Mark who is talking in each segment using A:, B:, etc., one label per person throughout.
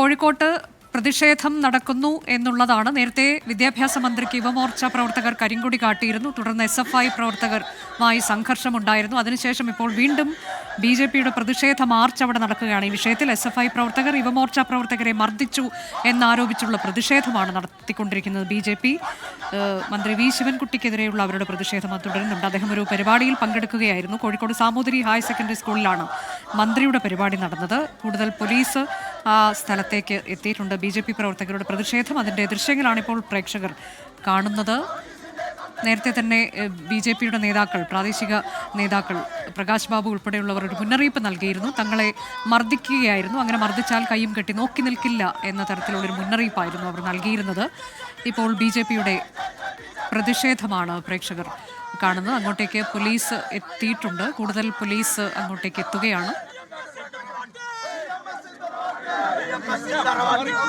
A: കോഴിക്കോട്ട് പ്രതിഷേധം നടക്കുന്നു എന്നുള്ളതാണ് നേരത്തെ വിദ്യാഭ്യാസ മന്ത്രിക്ക് യുവമോർച്ച പ്രവർത്തകർ കരിങ്കുടി കാട്ടിയിരുന്നു തുടർന്ന് എസ് എഫ് ഐ പ്രവർത്തകരുമായി സംഘർഷമുണ്ടായിരുന്നു അതിനുശേഷം ഇപ്പോൾ വീണ്ടും ബി ജെ പിയുടെ പ്രതിഷേധ മാർച്ച് അവിടെ നടക്കുകയാണ് ഈ വിഷയത്തിൽ എസ് എഫ് ഐ പ്രവർത്തകർ യുവമോർച്ച പ്രവർത്തകരെ മർദ്ദിച്ചു എന്നാരോപിച്ചുള്ള പ്രതിഷേധമാണ് നടത്തിക്കൊണ്ടിരിക്കുന്നത് ബി ജെ പി മന്ത്രി വി ശിവൻകുട്ടിക്കെതിരെയുള്ള അവരുടെ പ്രതിഷേധം തുടരുന്നുണ്ട് അദ്ദേഹം ഒരു പരിപാടിയിൽ പങ്കെടുക്കുകയായിരുന്നു കോഴിക്കോട് സാമൂതിരി ഹയർ സെക്കൻഡറി സ്കൂളിലാണ് മന്ത്രിയുടെ പരിപാടി നടന്നത് കൂടുതൽ പോലീസ് ആ സ്ഥലത്തേക്ക് എത്തിയിട്ടുണ്ട് ബി ജെ പി പ്രവർത്തകരുടെ പ്രതിഷേധം അതിൻ്റെ ദൃശ്യങ്ങളാണ് ഇപ്പോൾ പ്രേക്ഷകർ കാണുന്നത് നേരത്തെ തന്നെ ബി ജെ പിയുടെ നേതാക്കൾ പ്രാദേശിക നേതാക്കൾ പ്രകാശ് ബാബു ഉൾപ്പെടെയുള്ളവർ ഒരു മുന്നറിയിപ്പ് നൽകിയിരുന്നു തങ്ങളെ മർദ്ദിക്കുകയായിരുന്നു അങ്ങനെ മർദ്ദിച്ചാൽ കൈയും കെട്ടി നോക്കി നിൽക്കില്ല എന്ന തരത്തിലുള്ളൊരു മുന്നറിയിപ്പായിരുന്നു അവർ നൽകിയിരുന്നത് ഇപ്പോൾ ബി ജെ പിയുടെ പ്രതിഷേധമാണ് പ്രേക്ഷകർ കാണുന്നത് അങ്ങോട്ടേക്ക് പോലീസ് എത്തിയിട്ടുണ്ട് കൂടുതൽ പോലീസ് അങ്ങോട്ടേക്ക് എത്തുകയാണ് சைலோட்டு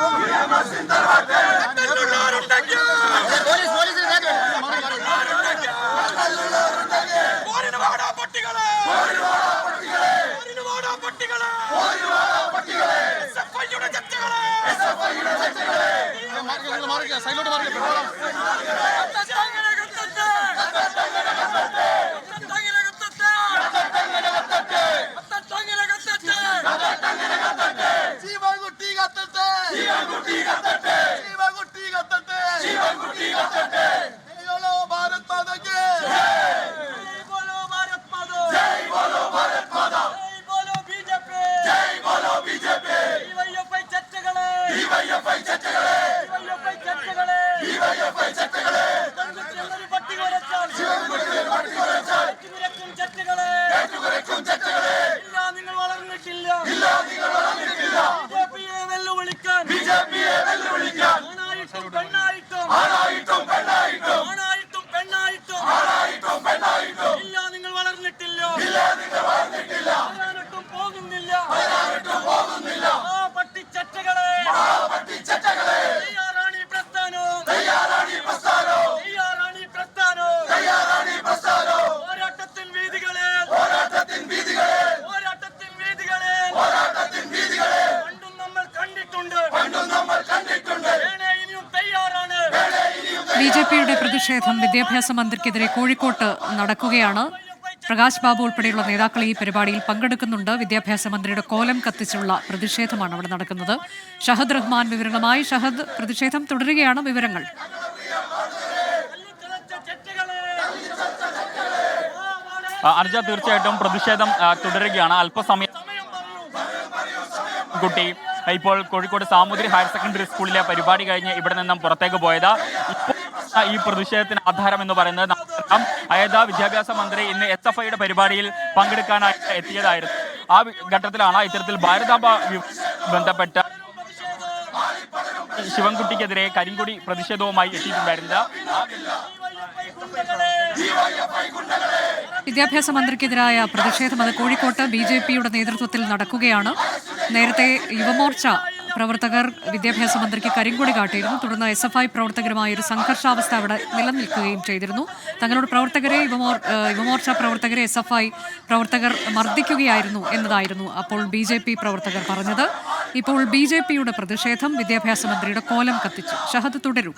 A: மார்க்க சைலோட்டு மார்க்க ബി ജെ പിയുടെ പ്രതിഷേധം വിദ്യാഭ്യാസ മന്ത്രിക്കെതിരെ കോഴിക്കോട്ട് നടക്കുകയാണ് പ്രകാശ് ബാബു ഉൾപ്പെടെയുള്ള നേതാക്കൾ ഈ പരിപാടിയിൽ പങ്കെടുക്കുന്നുണ്ട് വിദ്യാഭ്യാസ മന്ത്രിയുടെ കോലം കത്തിച്ചുള്ള പ്രതിഷേധമാണ് അവിടെ നടക്കുന്നത് ഷഹദ് റഹ്മാൻ വിവരങ്ങളുമായി ഷഹദ് പ്രതിഷേധം തുടരുകയാണ് വിവരങ്ങൾ
B: അർജ തീർച്ചയായിട്ടും പ്രതിഷേധം തുടരുകയാണ് അല്പസമയം കുട്ടി ഇപ്പോൾ കോഴിക്കോട് സാമൂതിരി ഹയർ സെക്കൻഡറി സ്കൂളിലെ പരിപാടി കഴിഞ്ഞ് ഇവിടെ നിന്നും പുറത്തേക്ക് പോയത് ഇപ്പോൾ ഈ പ്രതിഷേധത്തിന് ആധാരം എന്ന് പറയുന്നത് അതായത് വിദ്യാഭ്യാസ മന്ത്രി ഇന്ന് എസ് എഫ് ഐയുടെ പരിപാടിയിൽ പങ്കെടുക്കാനായിട്ട് എത്തിയതായിരുന്നു ആ ഘട്ടത്തിലാണ് ഇത്തരത്തിൽ ഭാരതാമ്പ ബന്ധപ്പെട്ട ശിവൻകുട്ടിക്കെതിരെ കരിങ്കുടി പ്രതിഷേധവുമായി എത്തിയിട്ടുണ്ടായിരുന്നത്
A: വിദ്യാഭ്യാസ മന്ത്രിക്കെതിരായ പ്രതിഷേധം അത് കോഴിക്കോട്ട് ബി ജെ പിയുടെ നേതൃത്വത്തിൽ നടക്കുകയാണ് നേരത്തെ യുവമോർച്ച പ്രവർത്തകർ വിദ്യാഭ്യാസ മന്ത്രിക്ക് കരിങ്കൊടി കാട്ടിയിരുന്നു തുടർന്ന് എസ് എഫ് ഐ പ്രവർത്തകരുമായ ഒരു സംഘർഷാവസ്ഥ അവിടെ നിലനിൽക്കുകയും ചെയ്തിരുന്നു തങ്ങളുടെ പ്രവർത്തകരെ യുവമോർ യുവമോർച്ച പ്രവർത്തകരെ എസ് എഫ് ഐ പ്രവർത്തകർ മർദ്ദിക്കുകയായിരുന്നു എന്നതായിരുന്നു അപ്പോൾ ബി ജെ പി പ്രവർത്തകർ പറഞ്ഞത് ഇപ്പോൾ ബി ജെ പിയുടെ പ്രതിഷേധം വിദ്യാഭ്യാസ മന്ത്രിയുടെ കോലം കത്തിച്ചു ഷഹദ് തുടരും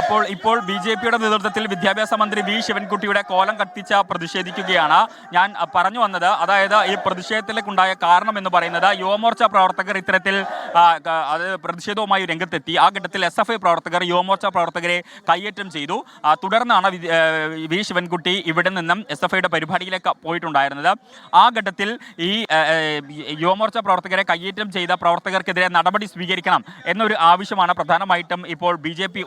B: അപ്പോൾ ഇപ്പോൾ ബി ജെ പിയുടെ നേതൃത്വത്തിൽ വിദ്യാഭ്യാസ മന്ത്രി വി ശിവൻകുട്ടിയുടെ കോലം കത്തിച്ച പ്രതിഷേധിക്കുകയാണ് ഞാൻ പറഞ്ഞു വന്നത് അതായത് ഈ പ്രതിഷേധത്തിലേക്കുണ്ടായ കാരണം എന്ന് പറയുന്നത് യുവമോർച്ച പ്രവർത്തകർ ഇത്തരത്തിൽ അത് പ്രതിഷേധവുമായി രംഗത്തെത്തി ആ ഘട്ടത്തിൽ എസ് എഫ് ഐ പ്രവർത്തകർ യുവമോർച്ച പ്രവർത്തകരെ കയ്യേറ്റം ചെയ്തു തുടർന്നാണ് വി ശിവൻകുട്ടി ഇവിടെ നിന്നും എസ് എഫ് ഐയുടെ പരിപാടിയിലേക്ക് പോയിട്ടുണ്ടായിരുന്നത് ആ ഘട്ടത്തിൽ ഈ യുവമോർച്ച പ്രവർത്തകരെ കയ്യേറ്റം ചെയ്ത പ്രവർത്തകർക്കെതിരെ നടപടി സ്വീകരിക്കണം എന്നൊരു ആവശ്യമാണ് പ്രധാനമായിട്ടും ഇപ്പോൾ ബി ജെ പി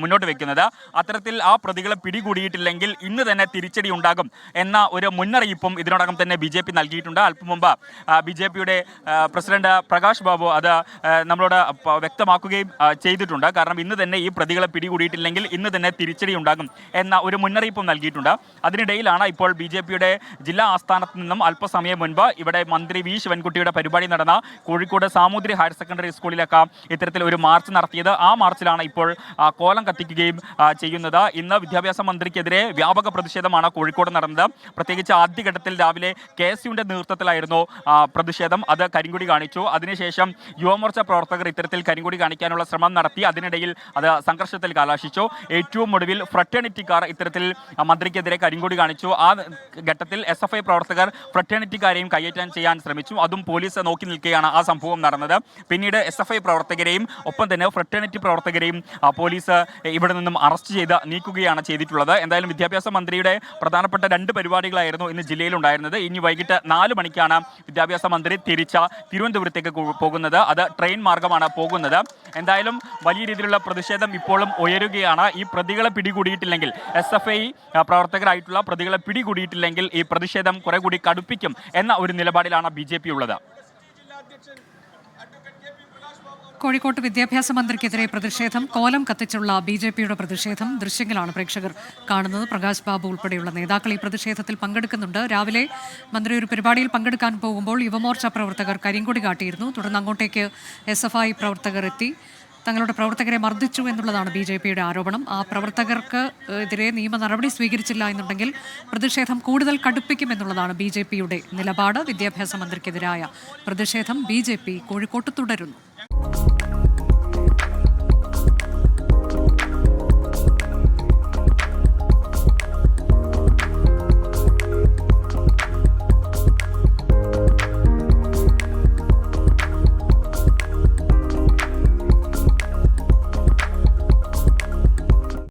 B: മുന്നോട്ട് മുന്നോട്ട് വെക്കുന്നത് അത്തരത്തിൽ ആ പ്രതികളെ പിടികൂടിയിട്ടില്ലെങ്കിൽ ഇന്ന് തന്നെ തിരിച്ചടി ഉണ്ടാകും എന്ന ഒരു മുന്നറിയിപ്പും ഇതിനോടകം തന്നെ ബി ജെ പി നൽകിയിട്ടുണ്ട് അല്പം മുമ്പ് ബി ജെ പിയുടെ പ്രസിഡന്റ് പ്രകാശ് ബാബു അത് നമ്മളോട് വ്യക്തമാക്കുകയും ചെയ്തിട്ടുണ്ട് കാരണം ഇന്ന് തന്നെ ഈ പ്രതികളെ പിടികൂടിയിട്ടില്ലെങ്കിൽ ഇന്ന് തന്നെ തിരിച്ചടി ഉണ്ടാകും എന്ന ഒരു മുന്നറിയിപ്പും നൽകിയിട്ടുണ്ട് അതിനിടയിലാണ് ഇപ്പോൾ ബി ജെ പിയുടെ ജില്ലാ ആസ്ഥാനത്ത് നിന്നും അല്പസമയം മുൻപ് ഇവിടെ മന്ത്രി വി ശിവൻകുട്ടിയുടെ പരിപാടി നടന്ന കോഴിക്കോട് സാമൂതിരി ഹയർ സെക്കൻഡറി സ്കൂളിലൊക്കെ ഇത്തരത്തിൽ ഒരു മാർച്ച് നടത്തിയത് ആ മാർച്ചിലാണ് ഇപ്പോൾ കോലം കത്തി സംസാരിക്കുകയും ചെയ്യുന്നത് ഇന്ന് വിദ്യാഭ്യാസ മന്ത്രിക്കെതിരെ വ്യാപക പ്രതിഷേധമാണ് കോഴിക്കോട് നടന്നത് പ്രത്യേകിച്ച് ആദ്യഘട്ടത്തിൽ രാവിലെ കെ എസ് യുവിൻ്റെ നേതൃത്വത്തിലായിരുന്നു പ്രതിഷേധം അത് കരിങ്കുടി കാണിച്ചു അതിനുശേഷം യുവമോർച്ച പ്രവർത്തകർ ഇത്തരത്തിൽ കരിങ്കുടി കാണിക്കാനുള്ള ശ്രമം നടത്തി അതിനിടയിൽ അത് സംഘർഷത്തിൽ കലാശിച്ചു ഏറ്റവും ഒടുവിൽ ഫ്രട്ടേണിറ്റിക്കാർ ഇത്തരത്തിൽ മന്ത്രിക്കെതിരെ കരിങ്കുടി കാണിച്ചു ആ ഘട്ടത്തിൽ എസ് എഫ് ഐ പ്രവർത്തകർ ഫ്രട്ടേണിറ്റിക്കാരെയും കയ്യേറ്റം ചെയ്യാൻ ശ്രമിച്ചു അതും പോലീസ് നോക്കി നിൽക്കുകയാണ് ആ സംഭവം നടന്നത് പിന്നീട് എസ് എഫ് ഐ പ്രവർത്തകരെയും ഒപ്പം തന്നെ ഫ്രട്ടേണിറ്റി പ്രവർത്തകരെയും പോലീസ് ഇവിടെ നിന്നും അറസ്റ്റ് ചെയ്ത് നീക്കുകയാണ് ചെയ്തിട്ടുള്ളത് എന്തായാലും വിദ്യാഭ്യാസ മന്ത്രിയുടെ പ്രധാനപ്പെട്ട രണ്ട് പരിപാടികളായിരുന്നു ഇന്ന് ജില്ലയിലുണ്ടായിരുന്നത് ഇനി വൈകിട്ട് നാല് മണിക്കാണ് വിദ്യാഭ്യാസ മന്ത്രി തിരിച്ച തിരുവനന്തപുരത്തേക്ക് പോകുന്നത് അത് ട്രെയിൻ മാർഗമാണ് പോകുന്നത് എന്തായാലും വലിയ രീതിയിലുള്ള പ്രതിഷേധം ഇപ്പോഴും ഉയരുകയാണ് ഈ പ്രതികളെ പിടികൂടിയിട്ടില്ലെങ്കിൽ എസ് എഫ് ഐ പ്രവർത്തകരായിട്ടുള്ള പ്രതികളെ പിടികൂടിയിട്ടില്ലെങ്കിൽ ഈ പ്രതിഷേധം കുറെ കൂടി കടുപ്പിക്കും എന്ന ഒരു നിലപാടിലാണ് ബി ഉള്ളത്
A: കോഴിക്കോട്ട് വിദ്യാഭ്യാസ മന്ത്രിക്കെതിരെ പ്രതിഷേധം കോലം കത്തിച്ചുള്ള ബി ജെ പിയുടെ പ്രതിഷേധം ദൃശ്യങ്ങളാണ് പ്രേക്ഷകർ കാണുന്നത് പ്രകാശ് ബാബു ഉൾപ്പെടെയുള്ള നേതാക്കൾ ഈ പ്രതിഷേധത്തിൽ പങ്കെടുക്കുന്നുണ്ട് രാവിലെ മന്ത്രി ഒരു പരിപാടിയിൽ പങ്കെടുക്കാൻ പോകുമ്പോൾ യുവമോർച്ച പ്രവർത്തകർ കരിങ്കൊടി കാട്ടിയിരുന്നു തുടർന്ന് അങ്ങോട്ടേക്ക് എസ് പ്രവർത്തകർ എത്തി തങ്ങളുടെ പ്രവർത്തകരെ മർദ്ദിച്ചു എന്നുള്ളതാണ് ബി ജെ പിയുടെ ആരോപണം ആ പ്രവർത്തകർക്ക് എതിരെ നിയമ നടപടി സ്വീകരിച്ചില്ല എന്നുണ്ടെങ്കിൽ പ്രതിഷേധം കൂടുതൽ കടുപ്പിക്കുമെന്നുള്ളതാണ് ബി ജെ പിയുടെ നിലപാട് വിദ്യാഭ്യാസ മന്ത്രിക്കെതിരായ പ്രതിഷേധം ബി ജെ പി കോഴിക്കോട്ട് തുടരുന്നു